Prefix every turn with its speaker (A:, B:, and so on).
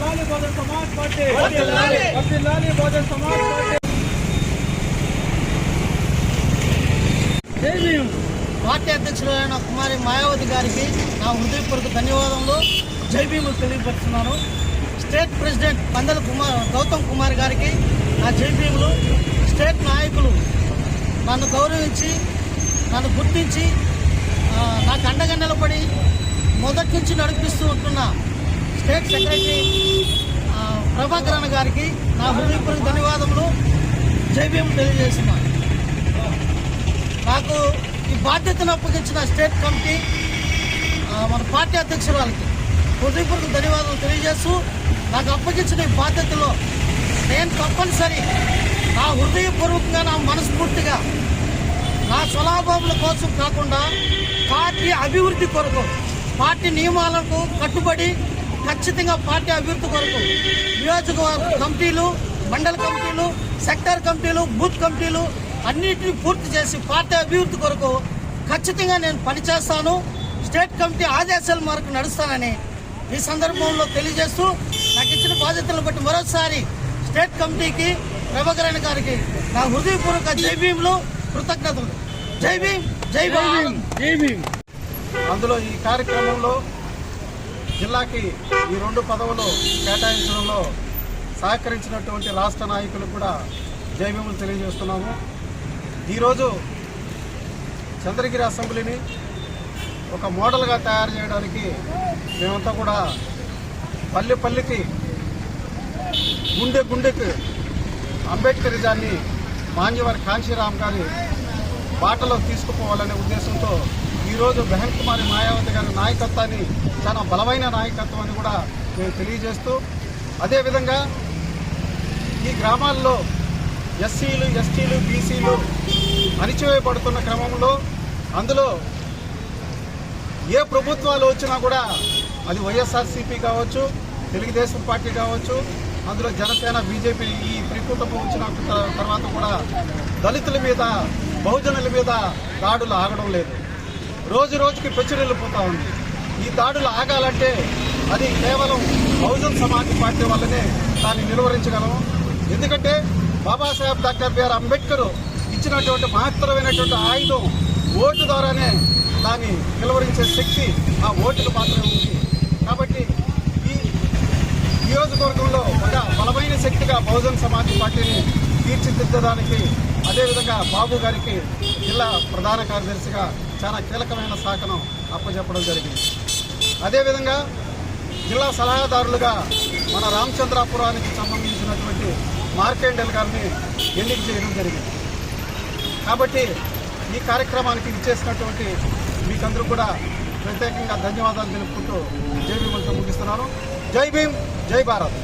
A: Bahujan Samaj party. వర్ధిల్లాలి Bahujan Samaj party. Jai Bhim.
B: Party అధ్యక్షులైన కుమారి మాయావతి గారికి నా హృదయపూర్వక ధన్యవాదములు. జై భీములు తెలియపరుస్తున్నాను. స్టేట్ ప్రెసిడెంట్ పందల కుమార్ గౌతమ్ కుమార్ గారికి నా జై భీములు. స్టేట్ నాయకులు నన్ను గౌరవించి నన్ను గుర్తించి నాకు అండగా నిలబడి మొదటి నుంచి నడిపిస్తూ ఉంటున్న స్టేట్ సెక్రటరీ ప్రభాకర్ అన్న గారికి నా హృదయపూర్వక ధన్యవాదములు. జైబీఎం తెలియజేస్తున్నాను నాకు ఈ బాధ్యతను అప్పగించిన స్టేట్ కమిటీ మన పార్టీ అధ్యక్షురాలకి హృదయపూర్వక ధన్యవాదాలు తెలియజేస్తూ నాకు అప్పగించిన ఈ బాధ్యతలో నేను తప్పనిసరి నా హృదయపూర్వకంగా నా మనస్ఫూర్తిగా నా స్వలాభాముల కోసం కాకుండా పార్టీ అభివృద్ధి కొరకు పార్టీ నియమాలకు కట్టుబడి ఖచ్చితంగా పార్టీ అభివృద్ధి కొరకు నియోజకవర్గ కమిటీలు మండల కమిటీలు సెక్టర్ కమిటీలు బూత్ కమిటీలు అన్నిటిని పూర్తి చేసి పార్టీ అభివృద్ధి కొరకు ఖచ్చితంగా నేను పనిచేస్తాను. స్టేట్ కమిటీ ఆదేశాల మేరకు నడుస్తానని ఈ సందర్భంలో తెలియజేస్తూ నాకు ఇచ్చిన బాధ్యతలను బట్టి మరోసారి స్టేట్ కమిటీకి ప్రభాకరణ గారికి నా హృదయపూర్వక జై భీములు కృతజ్ఞతలు. జై భీమ్ జై భీమ్
A: జై భీమ్.
C: అందులో ఈ కార్యక్రమంలో జిల్లాకి ఈ రెండు పదవులు కేటాయించడంలో సహకరించినటువంటి రాష్ట్ర నాయకులు కూడా జయమేములు తెలియజేస్తున్నాము. ఈరోజు చంద్రగిరి అసెంబ్లీని ఒక మోడల్గా తయారు చేయడానికి మేమంతా కూడా పల్లె పల్లెకి గుండె గుండెకి అంబేద్కరిజాన్ని మాన్యవారి కాంశీరామ్ గారి బాటలో తీసుకుపోవాలనే ఉద్దేశంతో ఈరోజు బెహన్ కుమారి మాయావతి గారి నాయకత్వాన్ని చాలా బలమైన నాయకత్వం అని కూడా మేము తెలియజేస్తూ అదేవిధంగా ఈ గ్రామాల్లో ఎస్సీలు ఎస్టీలు బీసీలు అణిచివేయబడుతున్న క్రమంలో అందులో ఏ ప్రభుత్వాలు వచ్చినా కూడా అది వైఎస్ఆర్సీపీ కావచ్చు తెలుగుదేశం పార్టీ కావచ్చు అందులో జనసేన బీజేపీ ఈ త్రికూటము వచ్చిన తర్వాత కూడా దళితుల మీద బహుజనుల మీద దాడులు ఆగడం లేదు. రోజు రోజుకి పెచ్చురెళ్ళిపోతా ఉంది. ఈ దాడులు ఆగాలంటే అది కేవలం బహుజన్ సమాజ్ పార్టీ వల్లనే దాన్ని నిలువరించగలము. ఎందుకంటే బాబాసాహెబ్ డాక్టర్ బిఆర్ అంబేద్కర్ ఇచ్చినటువంటి మహత్తరమైనటువంటి ఆయుధం ఓటు ద్వారానే దాన్ని నిలువరించే శక్తి ఆ ఓటుకు మాత్రమే ఉంది. కాబట్టి ఈ నియోజకవర్గంలో ఒక బలమైన శక్తిగా బహుజన్ సమాజ్ పార్టీని తీర్చిదిద్దడానికి అదేవిధంగా బాబు గారికి జిల్లా ప్రధాన కార్యదర్శిగా చాలా కీలకమైన శాఖను అప్పచెప్పడం జరిగింది. అదేవిధంగా జిల్లా సలహాదారులుగా మన రామచంద్రాపురానికి సంబంధించినటువంటి మార్కేండల్ గారిని ఎన్నిక చేయడం జరిగింది. కాబట్టి ఈ కార్యక్రమానికి ఇచ్చేసినటువంటి మీకందరూ కూడా ప్రత్యేకంగా ధన్యవాదాలు తెలుపుకుంటూ జై భీమంతో ముగిస్తున్నాను. జై భీమ్ జై భారత్.